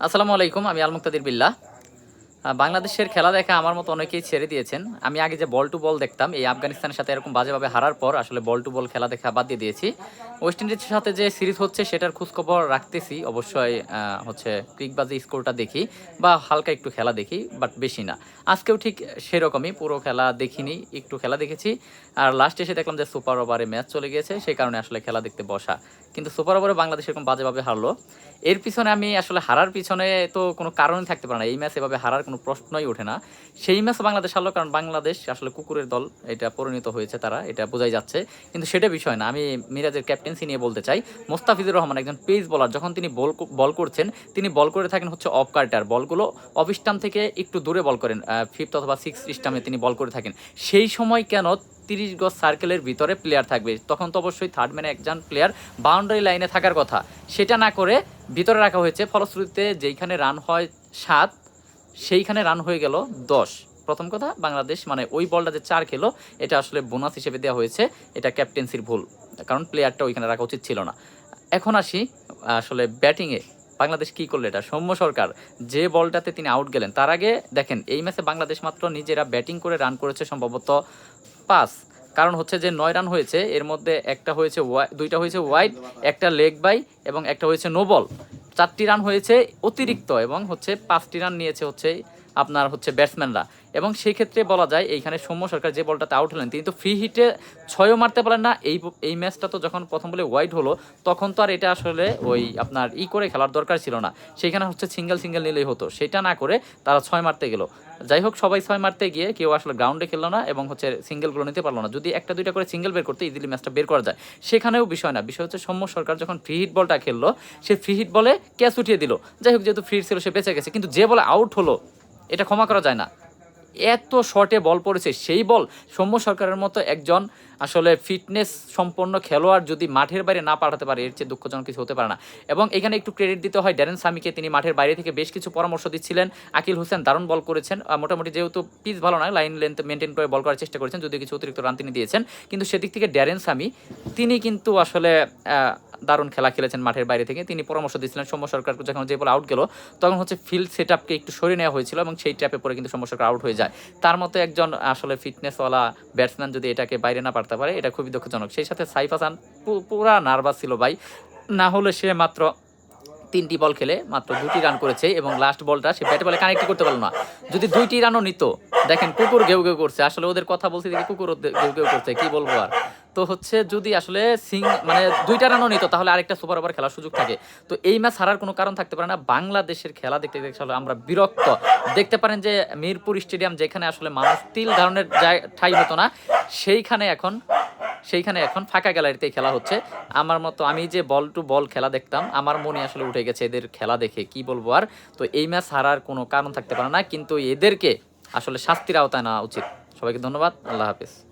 আসসালামু আলাইকুম আমি আলমুক্তাদির বিল্লাহ। আহ, বাংলাদেশের খেলা দেখা আমার মতো অনেকেই ছেড়ে দিয়েছেন। আমি আগে যে বল টু বল দেখতাম, এই আফগানিস্তানের সাথে এরকম বাজেভাবে হারার পর আসলে বল টু বল খেলা দেখা বাদ দিয়ে দিয়েছি। ওয়েস্ট ইন্ডিজের সাথে যে সিরিজ হচ্ছে সেটার খোঁজখবর রাখতেছি। অবশ্যই হচ্ছে ক্রিকবাজি স্কোরটা দেখি বা হালকা একটু খেলা দেখি, বাট বেশি না। আজকেও ঠিক সেরকমই, পুরো খেলা দেখিনি, একটু খেলা দেখেছি। আর লাস্টে এসে দেখলাম যে সুপার ওভারে ম্যাচ চলে গিয়েছে, সেই কারণে আসলে খেলা দেখতে বসা। কিন্তু সুপার ওভারে বাংলাদেশ এরকম বাজেভাবে হারলো। এর পিছনে আমি আসলে হারার পিছনে তো কোনো কারণই থাকতে পারে না। এই ম্যাচ এভাবে হারার কোনো প্রশ্নই ওঠে না। সেই ম্যাচ বাংলাদেশ হারলো কারণ বাংলাদেশ আসলে কুকুরের দল, এটা পরিণত হয়েছে তারা, এটা বোঝাই যাচ্ছে। কিন্তু সেটা বিষয় না, আমি মিরাজের ক্যাপ্টেন্সি নিয়ে বলতে চাই। মোস্তাফিজুর রহমান একজন পেস বলার, যখন তিনি বল বল করছেন, তিনি বল করে থাকেন হচ্ছে অফ কার্টার। বলগুলো অফ স্টাম্প থেকে একটু দূরে বল করেন ফিফথ অথবা সিক্স স্টামে তিনি বল করে থাকেন। সেই সময় কেন তিরিশ গজ সার্কেলের ভিতরে প্লেয়ার থাকবে? তখন তো অবশ্যই থার্ড ম্যানে একজন প্লেয়ার বাউন্ডারি লাইনে থাকার কথা। সেটা না করে ভিতরে রাখা হয়েছে, ফলশ্রুতিতে যেইখানে রান হয় সাত সেইখানে রান হয়ে গেল দশ। প্রথম কথা, বাংলাদেশ মানে ওই বলটা যে চার খেলো, এটা আসলে বোনাস হিসেবে দেওয়া হয়েছে। এটা ক্যাপ্টেন্সির ভুল, কারণ প্লেয়ারটা ওইখানে রাখা উচিত ছিল না। এখন আসি, আসলে ব্যাটিংয়ে বাংলাদেশ কি করল এটা? সৌম্য সরকার যে বলটাতে তিনি আউট গেলেন, তার আগে দেখেন, এই ম্যাচে বাংলাদেশ মাত্র নিজেরা ব্যাটিং করে রান করেছে সম্ভবত পাঁচ। কারণ হচ্ছে যে নয় রান হয়েছে, এর মধ্যে একটা হয়েছে দুইটা হয়েছে ওয়াইড একটা লেগ বাই এবং একটা হয়েছে নো বল চারটি রান হয়েছে অতিরিক্ত এবং হচ্ছে পাঁচটি রান নিয়েছে হচ্ছে আপনার হচ্ছে ব্যাটসম্যানরা এবং সেই ক্ষেত্রে বলা যায়, এইখানে সৌম্য সরকার যে বলটাতে আউট হলেন, তিনি তো ফ্রি হিটে ছয়ও মারতে পারেন না। এই এই ম্যাচটা তো যখন প্রথম বলে ওয়াইড হলো, তখন তো আর এটা আসলে ওই আপনার ই করে খেলার দরকার ছিল না। সেইখানে হচ্ছে সিঙ্গেল সিঙ্গেল নিলেই হতো। সেটা না করে তারা ছয় মারতে গেল। যাই হোক, সবাই ছয় মারতে গিয়ে কেউ আসলে গ্রাউন্ডে খেললো না এবং হচ্ছে সিঙ্গেলগুলো নিতে পারল না। যদি একটা, দুইটা করে সিঙ্গেল বের করতে ইজিলি ম্যাচটা বের করা যায়, সেখানেও বিষয় না। বিষয় হচ্ছে সৌম্য সরকার যখন ফ্রি হিট বলটা খেললো, সে ফ্রি হিট বলে ক্যাচ উঠিয়ে দিল। যাই হোক, যেহেতু ফ্রি ছিল, সে বেঁচে গেছে। কিন্তু যে বলে আউট হলো এটা ক্ষমা করা যায় না। এত শর্টে বল পড়েছে, সেই বল সৌম্য সরকারের মতো একজন আসলে ফিটনেস সম্পন্ন খেলোয়াড় যদি মাঠের বাইরে না পাঠাতে পারে, এর চেয়ে দুঃখজনক কিছু হতে পারে না। এবং এখানে একটু ক্রেডিট দিতে হয়, ড্যারেন সামিকে তিনি মাঠের বাইরে থেকে বেশ কিছু পরামর্শ দিচ্ছিলেন। আকিল হোসেন দারুণ বল করেছেন মোটামুটি যেহেতু পিচ ভালো নয় লাইন লেন্থ মেনটেন করে বল করার চেষ্টা করেছেন যদি কিছু অতিরিক্ত রান তিনি দিয়েছেন। কিন্তু সেদিক থেকে ড্যারেন সামি, তিনি কিন্তু আসলে দারুণ খেলা খেলেছেন মাঠের বাইরে থেকে। তিনি পরামর্শ দিয়েছিলেন সৌম্য সরকারকে, যখন যে বল আউট গেল, তখন হচ্ছে ফিল্ড সেট আপকে একটু সরিয়ে নেওয়া হয়েছিল এবং সেই ট্র্যাপে পরে কিন্তু সৌম্য সরকার আউট হয়ে যায়। তার মতো একজন আসলে ফিটনেসওয়ালা ব্যাটসম্যান যদি এটাকে বাইরে না পারতে পারে, এটা খুবই দুঃখজনক। সেই সাথে সাইফ হাসান পুরা নার্ভাস ছিল ভাই। না হলে সে মাত্র তিনটি বল খেলে, মাত্র দুটি রান করেছে এবং লাস্ট বলটা সে ব্যাটে বলে কানেক্ট করতে পারল না। যদি দুইটি রানও নিত, দেখেন কুকুর ঘেউ ঘেউ করছে। আসলে ওদের কথা বলছি দেখি কুকুর ঘেউ ঘেউ করছে, কি বলব আর? তো হচ্ছে যদি আসলে সিং মানে দুইটা রানও নিত, তাহলে আরেকটা সুপার ওভার খেলার সুযোগ থাকে। তো এই ম্যাচ হারার কোনো কারণ থাকতে পারে না। বাংলাদেশের খেলা দেখতে দেখতে আসলে আমরা বিরক্ত। দেখতে পারেন যে মিরপুর স্টেডিয়াম যেখানে আসলে মানুষ তিল ধরনের জায়- ঠাই হতো না, সেইখানে এখন সেইখানে এখন ফাঁকা গ্যালারিতেই খেলা হচ্ছে। আমার মতো আমি যে বল টু বল খেলা দেখতাম, আমার মনে আসলে উঠে গেছে এদের খেলা দেখে, কি বলব আর? তো এই ম্যাচ হারার কোনো কারণ থাকতে পারে না, কিন্তু এদেরকে আসলে শাস্তির আওতায় নেওয়া উচিত। সবাইকে ধন্যবাদ, আল্লাহ হাফিজ।